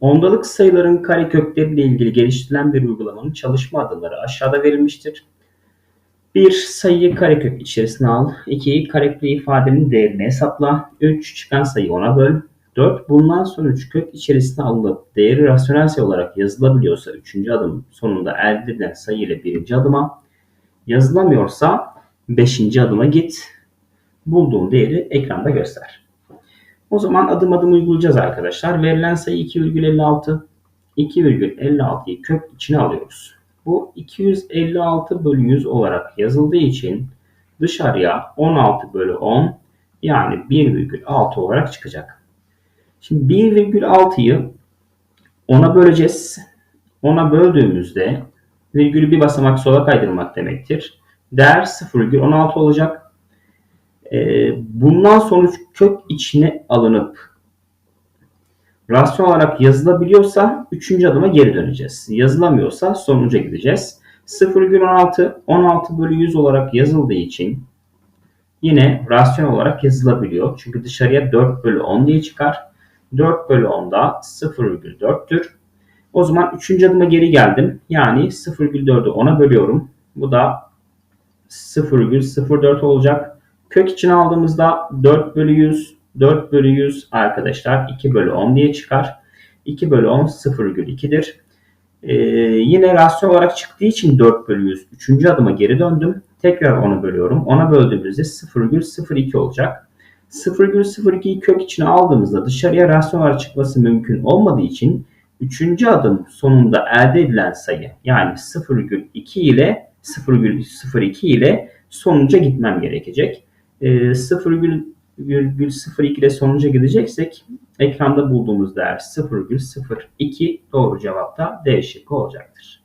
Ondalık sayıların karekökleriyle ilgili geliştirilen bir uygulamanın çalışma adımları aşağıda verilmiştir. 1. Sayıyı karekök içerisine al. 2. Karekli ifadenin değerini hesapla. 3. Çıkan sayı 10'a böl. 4. Bulunan sonuç kök içerisine alınıp değeri rasyonel sayı olarak yazılabiliyorsa 3. adım sonunda elde edilen sayı ile 1. adıma yazılamıyorsa 5. adıma git. Bulduğun değeri ekranda göster. O zaman adım adım uygulayacağız arkadaşlar. Verilen sayı 2,56. 2,56'yı kök içine alıyoruz. Bu 256 bölü 100 olarak yazıldığı için dışarıya 16 bölü 10 yani 1,6 olarak çıkacak. Şimdi 1,6'yı 10'a böleceğiz. 10'a böldüğümüzde virgülü bir basamak sola kaydırmak demektir. Değer 0,16 olacak. Ee, bundan sonuç kök içine alınıp rasyonel olarak yazılabiliyorsa 3. adıma geri döneceğiz. Yazılamıyorsa sonuca gideceğiz. 0,16 16 bölü 100 olarak yazıldığı için yine rasyonel olarak yazılabiliyor. Çünkü dışarıya 4 bölü 10 diye çıkar. 4 bölü 10 da 0,4'tür. O zaman 3. adıma geri geldim. Yani 0,4'ü 10'a bölüyorum. Bu da 0,04 olacak. Kök içine aldığımızda 4 bölü 100, 4 bölü 100 arkadaşlar 2 bölü 10 diye çıkar. 2 bölü 10 0,2'dir. Ee, yine rasyon olarak çıktığı için 4 bölü 100. Üçüncü adıma geri döndüm. Tekrar 10'u bölüyorum. 10'a böldüğümüzde 0,02 olacak. 0,02'yi kök içine aldığımızda dışarıya rasyon olarak çıkması mümkün olmadığı için üçüncü adım sonunda elde edilen sayı yani 0,2 ile 0,02 ile sonuca gitmem gerekecek. 0,02'de ee, sonuca gideceksek ekranda bulduğumuz değer 0,02 doğru cevapta D şıkkı olacaktır.